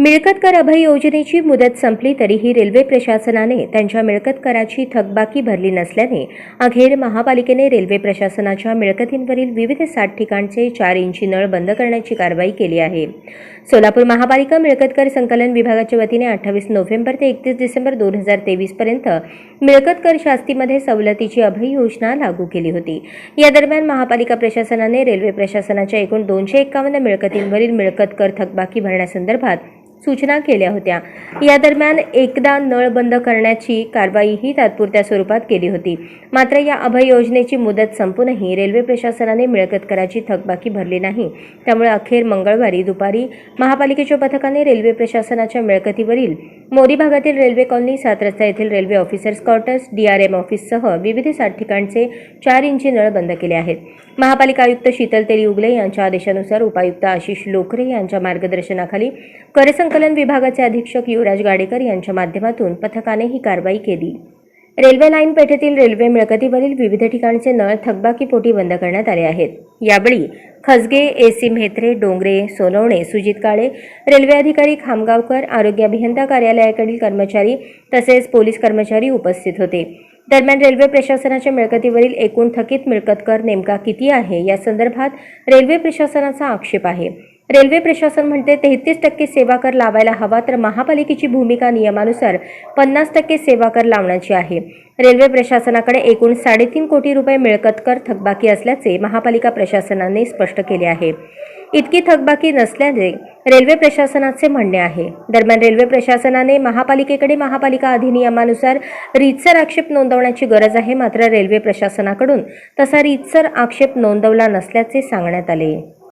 मिळकत कर अभय योजनेची मुदत संपली तरीही रेल्वे प्रशासनाने त्यांच्या मिळकत कराची थकबाकी भरली नसल्याने अखेर महापालिकेने रेल्वे प्रशासनाच्या मिळकतींवरील विविध साठ ठिकाणचे चार इंची नळ बंद करण्याची कारवाई केली आहे. सोलापूर महापालिका मिळकत कर संकलन विभागाच्या वतीने अठ्ठावीस नोव्हेंबर ते एकतीस डिसेंबर दोन हजार तेवीस पर्यंत मिळकत कर शास्तीमध्ये सवलतीची अभय योजना लागू केली होती. या दरम्यान महापालिका प्रशासनाने रेल्वे प्रशासनाच्या एकूण दोनशे एकावन्न मिळकतींवरील मिळकत कर थकबाकी भरण्यासंदर्भात सूचना केल्या होत्या. या दरम्यान एकदा नळ बंद करण्याची कारवाईही तात्पुरत्या स्वरूपात केली होती. मात्र या अभय योजनेची मुदत संपूनही रेल्वे प्रशासनाने मिळकत कराची थकबाकी भरली नाही. त्यामुळे अखेर मंगळवारी दुपारी महापालिकेच्या पथकाने रेल्वे प्रशासनाच्या मिळकतीवरील मोरी भागातील रेल्वे कॉलनी सात रस्ता येथील रेल्वे ऑफिसर्स क्वार्टर्स डीआरएम ऑफिससह विविध सात ठिकाणचे चार इंची नळ बंद केले आहेत. महापालिका आयुक्त शीतल तेली उगले यांच्या आदेशानुसार उपायुक्त आशिष लोकरे यांच्या मार्गदर्शनाखाली संकलन विभागाचे अधीक्षक युवराज गाडेकर यांच्या माध्यमातून पथकाने ही कारवाई केली. रेल्वे लाईन पेठेतील रेल्वे मिळकतीवरील विविध ठिकाणचे नळ थकबाकीपोटी बंद करण्यात आले आहेत. यावेळी खसगे एसी म्हेत्रे डोंगरे सोनवणे सुजित काळे रेल्वे अधिकारी खामगावकर आरोग्य अभियंता कार्यालयाकडील कर्मचारी तसेच पोलीस कर्मचारी उपस्थित होते. दरम्यान रेल्वे प्रशासनाच्या मिळकतीवरील एकूण थकीत मिळकत कर नेमका किती आहे? या संदर्भात रेल्वे प्रशासनाचा आक्षेप आहे. रेल्वे प्रशासन म्हणते तेहतीस टक्के सेवा कर लावायला हवा तर महापालिकेची भूमिका नियमानुसार पन्नास टक्के सेवा कर लावण्याची आहे. रेल्वे प्रशासनाकडे एकूण साडेतीन कोटी रुपये मिळकत कर थकबाकी असल्याचे महापालिका प्रशासनाने स्पष्ट केले आहे. इतकी थकबाकी नसल्याने रेल्वे प्रशासनाचे म्हणणे आहे. दरम्यान रेल्वे प्रशासनाने महापालिकेकडे महापालिका अधिनियमानुसार रीतसर आक्षेप नोंदवण्याची गरज आहे मात्र रेल्वे प्रशासनाकडून तसा रीतसर आक्षेप नोंदवला नसल्याचे सांगण्यात आले.